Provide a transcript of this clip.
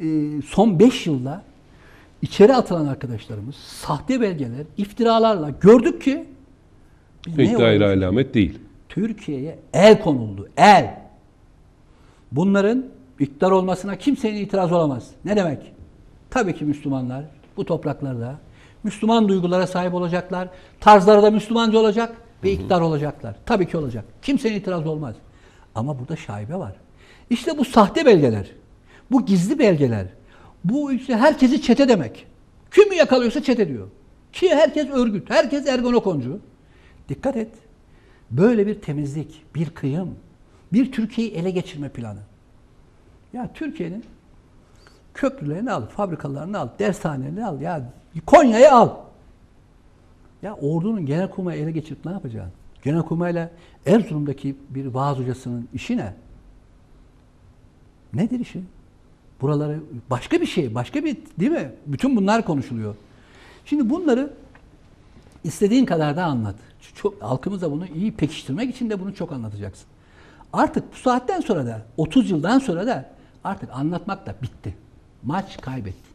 e, son 5 yılda içeri atılan arkadaşlarımız sahte belgeler, iftiralarla gördük ki Pek olduğumuzu- alamet değil. Türkiye'ye el konuldu. El. Bunların iktidar olmasına kimsenin itiraz olamaz. Ne demek? Tabii ki Müslümanlar bu topraklarda Müslüman duygulara sahip olacaklar. Tarzları da Müslümanca olacak ve iktidar olacaklar. Tabii ki olacak. Kimsenin itiraz olmaz. Ama burada şaibe var. İşte bu sahte belgeler, bu gizli belgeler, bu işte herkesi çete demek. Kimi yakalıyorsa çete diyor. Ki herkes örgüt, herkes ergonokoncu. Dikkat et. Böyle bir temizlik, bir kıyım, bir Türkiye'yi ele geçirme planı. Ya Türkiye'nin köprülerini al, fabrikalarını al, dershanelerini al. Ya Konya'yı al. Ya ordunun genelkurmayı ele geçirip ne yapacaksın? Genelkurmayla Erzurum'daki bir vaaz hocasının işi ne? Nedir işi? Buraları başka bir şey, başka bir değil mi? Bütün bunlar konuşuluyor. Şimdi bunları istediğin kadar da anlat. Çok, halkımıza bunu iyi pekiştirmek için de bunu çok anlatacaksın. Artık bu saatten sonra da 30 yıldan sonra da artık anlatmak da bitti. Maç kaybetti.